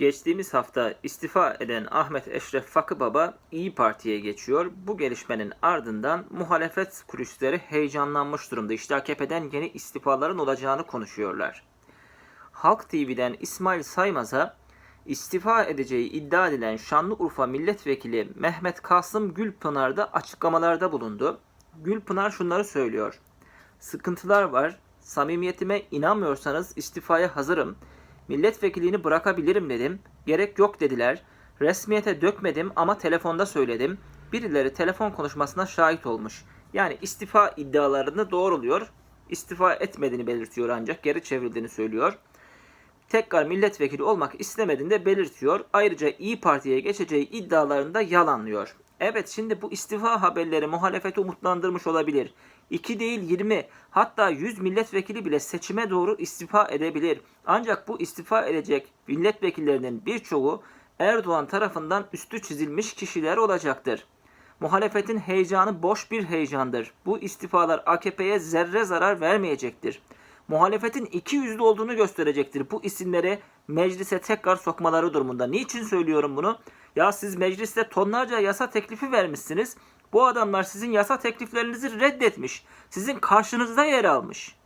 Geçtiğimiz hafta istifa eden Ahmet Eşref Fakı Baba İyi Parti'ye geçiyor. Bu gelişmenin ardından muhalefet kulisleri heyecanlanmış durumda. İşte AKP'den yeni istifaların olacağını konuşuyorlar. Halk TV'den İsmail Saymaz'a istifa edeceği iddia edilen Şanlıurfa Milletvekili Mehmet Kasım Gülpınar da açıklamalarda bulundu. Gülpınar şunları söylüyor. Sıkıntılar var. Samimiyetime inanmıyorsanız istifaya hazırım. Milletvekilliğini bırakabilirim dedim. Gerek yok dediler. Resmiyete dökmedim ama telefonda söyledim. Birileri telefon konuşmasına şahit olmuş. Yani istifa iddialarını doğruluyor. İstifa etmediğini belirtiyor ancak geri çevrildiğini söylüyor. Tekrar milletvekili olmak istemediğini de belirtiyor. Ayrıca İyi Parti'ye geçeceği iddialarını da yalanlıyor. Evet şimdi bu istifa haberleri muhalefeti umutlandırmış olabilir. 2 değil 20 hatta 100 milletvekili bile seçime doğru istifa edebilir. Ancak bu istifa edecek milletvekillerinin birçoğu Erdoğan tarafından üstü çizilmiş kişiler olacaktır. Muhalefetin heyecanı boş bir heyecandır. Bu istifalar AKP'ye zerre zarar vermeyecektir. Muhalefetin iki yüzlü olduğunu gösterecektir. Bu isimleri meclise tekrar sokmaları durumunda. Niçin söylüyorum bunu? Ya siz mecliste tonlarca yasa teklifi vermişsiniz. Bu adamlar sizin yasa tekliflerinizi reddetmiş. Sizin karşınızda yer almış.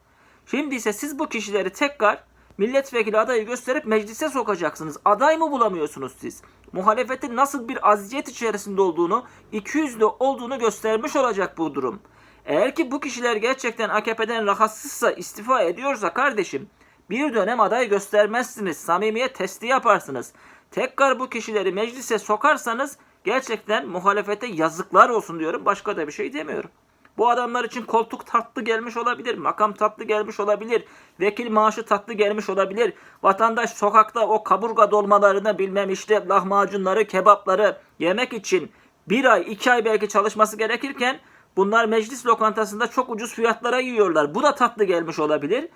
Şimdi ise siz bu kişileri tekrar milletvekili adayı gösterip meclise sokacaksınız. Aday mı bulamıyorsunuz siz? Muhalefetin nasıl bir aziyet içerisinde olduğunu, ikiyüzlü olduğunu göstermiş olacak bu durum. Eğer ki bu kişiler gerçekten AKP'den rahatsızsa istifa ediyorsa kardeşim bir dönem aday göstermezsiniz. Samimiyet testi yaparsınız. Tekrar bu kişileri meclise sokarsanız gerçekten muhalefete yazıklar olsun diyorum. Başka da bir şey demiyorum. Bu adamlar için koltuk tatlı gelmiş olabilir, makam tatlı gelmiş olabilir, vekil maaşı tatlı gelmiş olabilir. Vatandaş sokakta o kaburga dolmalarını bilmem işte lahmacunları, kebapları yemek için bir ay, iki ay belki çalışması gerekirken bunlar meclis lokantasında çok ucuz fiyatlara yiyorlar. Bu da tatlı gelmiş olabilir.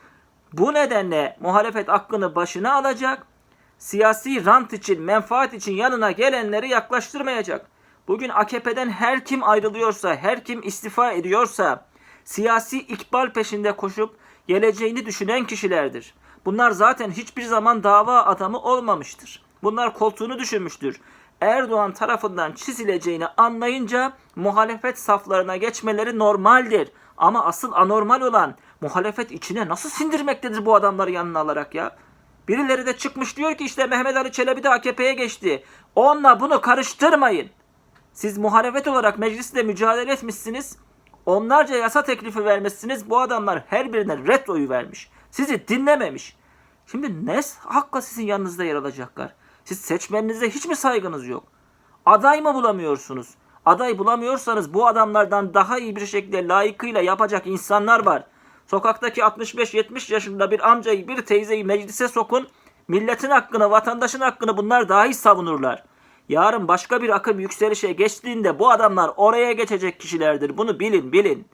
Bu nedenle muhalefet hakkını başına alacak. Siyasi rant için, menfaat için yanına gelenleri yaklaştırmayacak. Bugün AKP'den her kim ayrılıyorsa, her kim istifa ediyorsa siyasi ikbal peşinde koşup geleceğini düşünen kişilerdir. Bunlar zaten hiçbir zaman dava adamı olmamıştır. Bunlar koltuğunu düşünmüştür. Erdoğan tarafından çizileceğini anlayınca muhalefet saflarına geçmeleri normaldir. Ama asıl anormal olan muhalefet içine nasıl sindirmektedir bu adamları yanına alarak ya? Birileri de çıkmış diyor ki işte Mehmet Ali Çelebi de AKP'ye geçti. Onunla bunu karıştırmayın. Siz muhalefet olarak mecliste mücadele etmişsiniz. Onlarca yasa teklifi vermişsiniz. Bu adamlar her birine red oyu vermiş. Sizi dinlememiş. Şimdi ne hakka sizin yanınızda yer alacaklar? Siz seçmeninize hiç mi saygınız yok? Aday mı bulamıyorsunuz? Aday bulamıyorsanız bu adamlardan daha iyi bir şekilde layıkıyla yapacak insanlar var. Sokaktaki 65-70 yaşında bir amcayı bir teyzeyi meclise sokun. Milletin hakkını, vatandaşın hakkını bunlar daha iyi savunurlar. Yarın başka bir akım yükselişe geçtiğinde bu adamlar oraya geçecek kişilerdir. Bunu bilin, bilin.